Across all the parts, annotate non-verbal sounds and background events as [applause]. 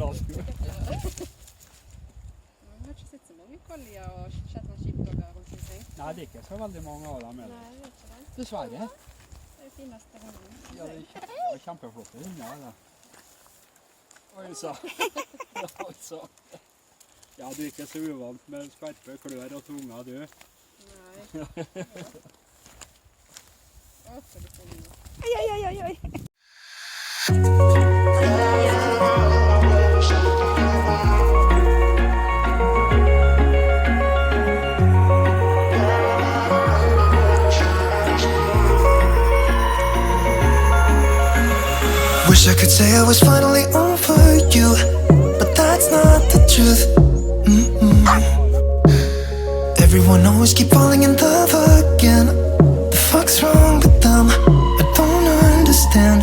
har ikke sett så mange collier og shetland sheepdogger rundt omkring. Nei, det er ikke så veldig mange av dem. heller. Dessverre. Det er jo fineste hunden. Ja, det er kjempe, kjempeflotte hunder. Oi sann. [laughs] Oi. Ja, du er ikke så uvant med skarpe klør og tunga, du. Nei. [laughs] could say I was finally over you, but that's not the truth. Mm-mm. Everyone always keep falling in love again. The fuck's wrong with them? I don't understand.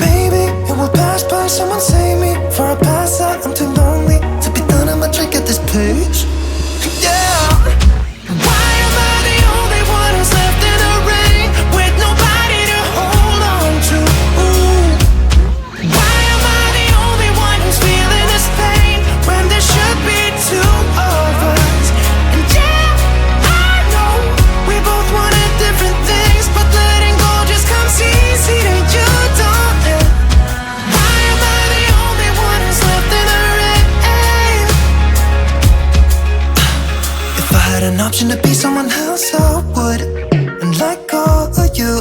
Maybe it will pass by. Someone save me for a had an option to be someone else, I would, and like all of you.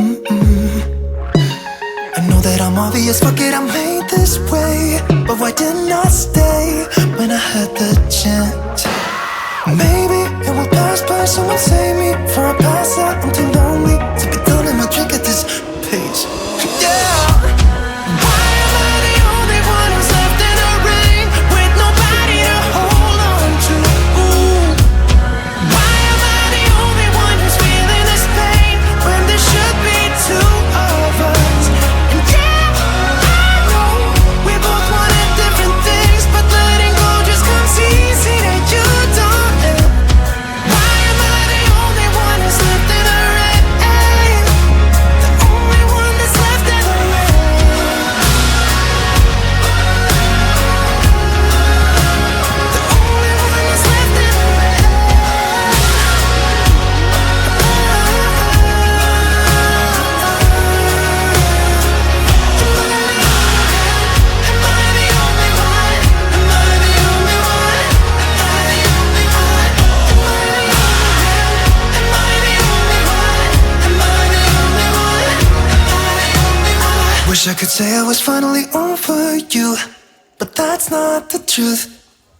Mm-mm. I know that I'm obvious, fuck it, I'm made this way. But why didn't I stay when I had the chance? Maybe it will pass by, someone save me for I pass out. I'm too lonely to be done in my drink at this pace. Yeah. Wish I could say I was finally over you, but that's not the truth.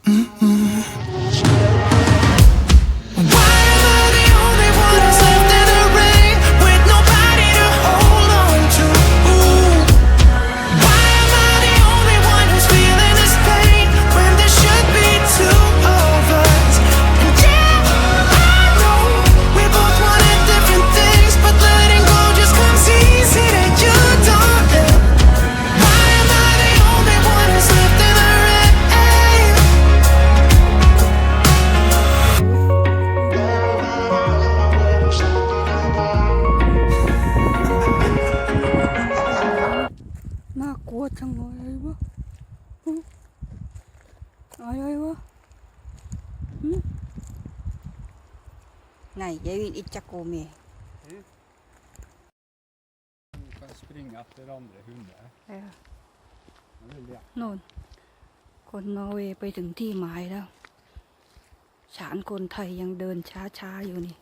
Why ไหนยายวินอิจักโกเม Du kan springe etter andre hunder. เออ Det vil jeg. โน่นคนนอร์เวย์ไปถึงที่หมายแล้ว ฉานคนไทยยังเดินช้าๆอยู่นี่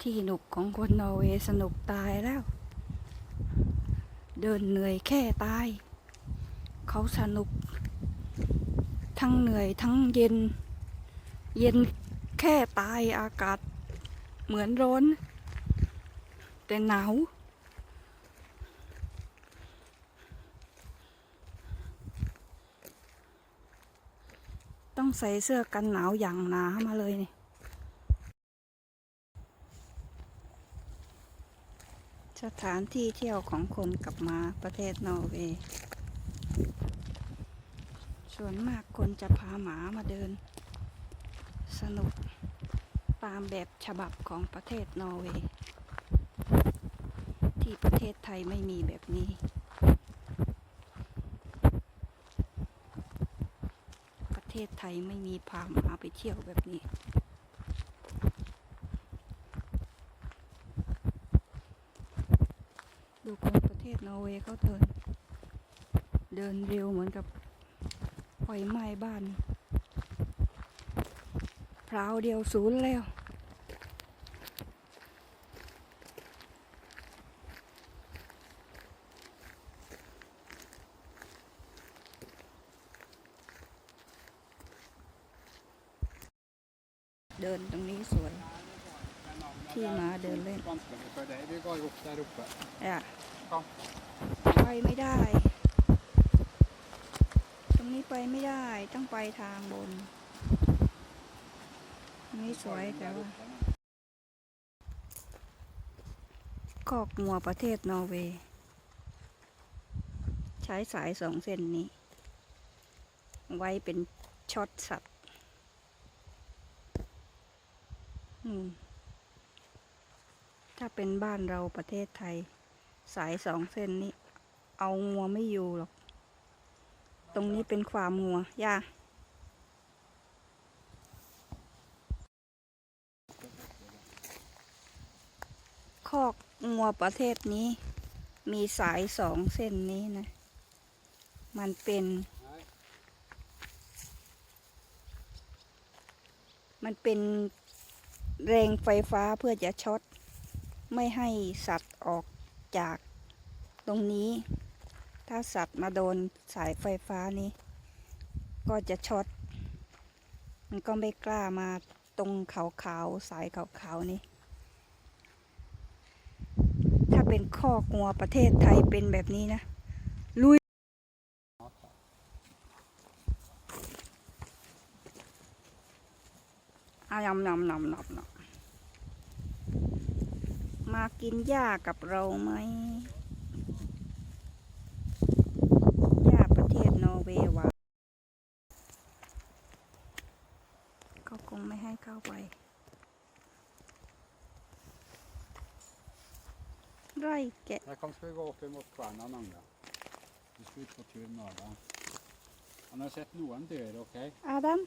ที่หนุกของคนนอร์เวย์สนุกตายแล้ว เดินเหนื่อยแค่ตาย เขาสนุก ทั้งเหนื่อยทั้งเย็น เย็นแค่ตายอากาศ เหมือนร้อน แต่หนาวต้องใส่เสื้อกันหนาวอย่างหนามาเลยนี่สถานที่เที่ยวของคนกลับมาประเทศนอร์เวย์ ส่วนมากคนจะพาหมามาเดิน สนุกตามแบบฉบับของประเทศนอร์เวย์ที่ประเทศไทยไม่มีแบบนี้ ประเทศไทยไม่มีพาหมาไปเที่ยวแบบนี้ดูคนประเทศนอร์เวย์เขาเดิน เดินเร็วเหมือนกับ ไฟไหม้บ้านพราวเดียวศูนย์แล้ว เดินตรงนี้สวย ที่มาเดินเล่น Vanskelig for deg. Vi går opp der oppe. อะ Kom. ไปไม่ได้ตรงนี้ ไปไม่ได้ ต้องไปทางบน นี้สวยแต่ว่าคอกงัวประเทศนอร์เวย์ ใช้สายสองเส้นนี้ ไว้เป็นช็อตสัตว์ถ้าเป็นบ้านเราประเทศไทย สายสองเส้นนี้ เอางัวไม่อยู่หรอก ตรงนี้เป็นความงัวย่าคอกงัวประเทศนี้ มีสายสองเส้นนี้นะ มันเป็น มันเป็นแรงไฟฟ้าเพื่อจะช็อต ไม่ให้สัตว์ออกจากตรงนี้ ถ้าสัตว์มาโดนสายไฟฟ้านี้ ก็จะช็อต มันก็ไม่กล้ามาตรงขาวๆสายขาวๆนี้ ถ้าเป็นข้อกงัวประเทศไทยเป็นแบบนี้นะ ลุยอายำนำนำนำนำมากินหญ้ากับเราไหมหญ้าประเทศน อร์เวย์วะเขาคงไม่ให้เข้าไปไร่แกะ Der kan skal vi gå opp mot kverna Nagna. Vi skal ut på tur med Adam. Han har sett noen dyr, OK? Adam,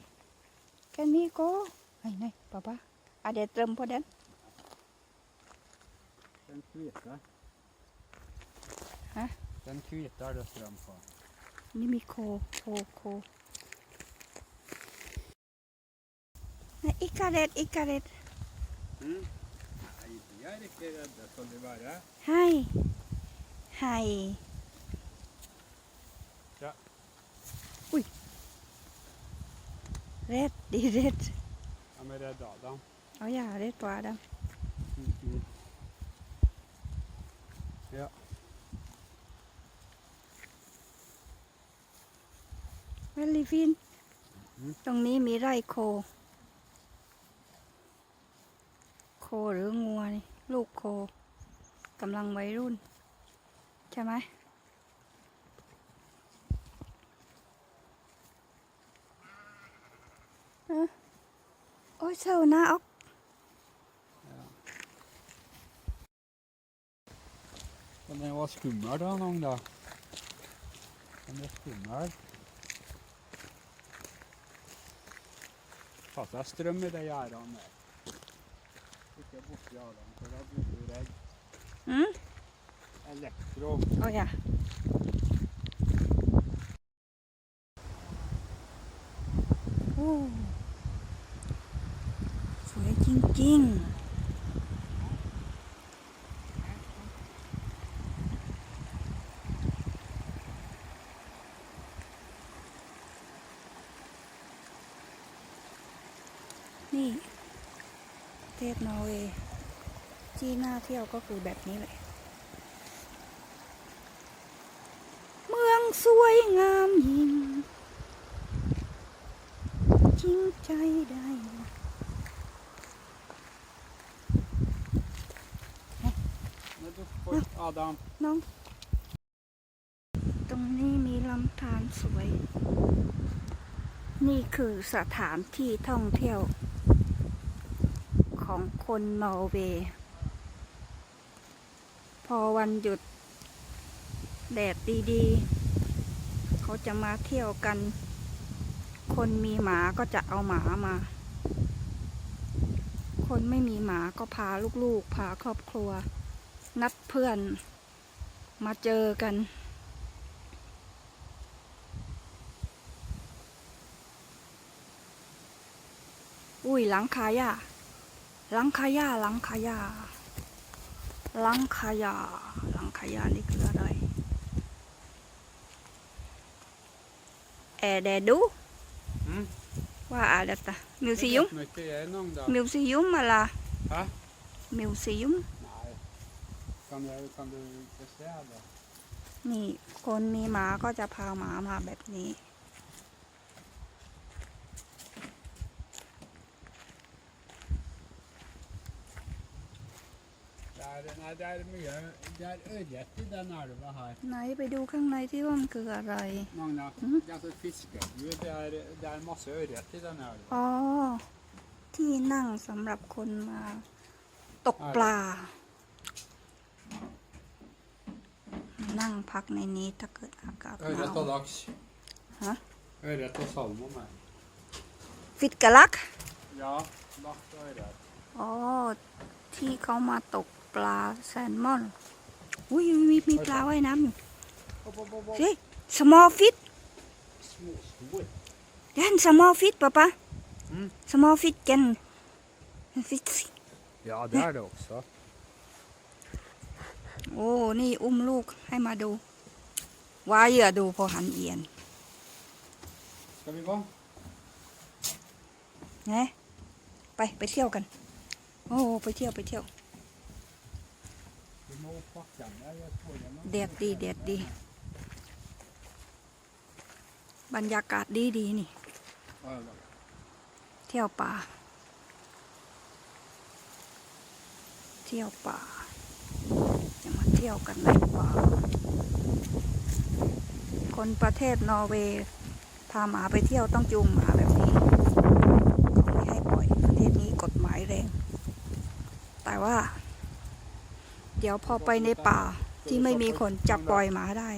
can we go? Này này, papa. À để trầm på den. Den hvite. Hæ? Den hvite er det strøm på. นี่มีโค โค โค Nei, ikke redd, ikke redd. Mm. Nei, de er ikke redde, skal de være. Hei. Hei. Ja. Oi. Redd, de er redd. De er redde Adam. Å ja, redd på Adam. Mm. Ja. วลีฟิน ตรงนี้มีไร่โค โคหรืองัวนี่ ลูกโคกำลังวัยรุ่น ใช่ไหมอ้อโอ้ยเศร้าหน้าออก Men den var skummel da, noen da. Den er skummel. ta seg strøm i de gjerdene der. Ikke borti gjerdene, for da blir du redd. Mm? Elektro. Oh, ja. Oh. For en king-king. เทศนอร์เวย์ที่น่าเที่ยวก็คือแบบนี้เลยเมืองสวยงามยิ่งจริงใจได้ Men du får Adam. น้อง ตรงนี้มีลำธารสวย นี่คือสถานที่ท่องเที่ยว ของคนนอร์เวย์ พอวันหยุด แดดดีๆ เขาจะมาเที่ยวกัน คนมีหมาก็จะเอาหมามา คนไม่มีหมาก็พาลูกๆ พาครอบครัว นัดเพื่อนมาเจอกันอุ้ยหลังคายา ลังคายาหลังคายาหลังคายาหลังคายานี่คืออะไรแอร์แดดู Mm. ว่าอะไรตะมิวซิยุม Mycket igenom då. มิวซิยุมอะไรฮะมิวซิยุม Nej. Kan du, kan du inte se det? นี่คนมีหมาก็จะพาหมามาแบบนี้ Det är, nej, det är mycket, det är örret i den älva här. ไหนไปดูข้างในที่ว่ามันคืออะไร Magna, Mm. det är alltså ett fiskebur. Det är, det är massa örret i den älva. อ๋อ ที่นั่งสำหรับคนมา ตกปลา นั่งพักในนี้ถ้าเกิดอากาศหนาว Örret och lax. Hä? Örret och salmon här. ฟิตกะลัก Ja, lax och örret. อ๋อ ที่เขามาตก ปลาแซลมอน อุ้ยมีมีปลาว่ายน้ำอยู่ Hopp, hopp, hopp, hopp. เฮ้ย small fish Små, stor. Den small fish pappa Mm. small fish can fish Ja, det är det också. โอ้ นี่อุ้มลูกให้มาดู ว่าเหยื่อดูพอหันเอียน Ska vi gå? ไงไปไปเที่ยวกัน โอ้ ไปเที่ยวไปเที่ยว แดดดีแดดดี บรรยากาศดีดีนี่ เที่ยวป่า เที่ยวป่า จะมาเที่ยวกันในป่า คนประเทศนอร์เวย์พาหมาไปเที่ยวต้องจูงหมาแบบนี้เขาไม่ให้ปล่อยประเทศนี้กฎหมายแรง แต่ว่า เดี๋ยวพอไปในป่าที่ไม่มีคนจับปล่อยหมาได้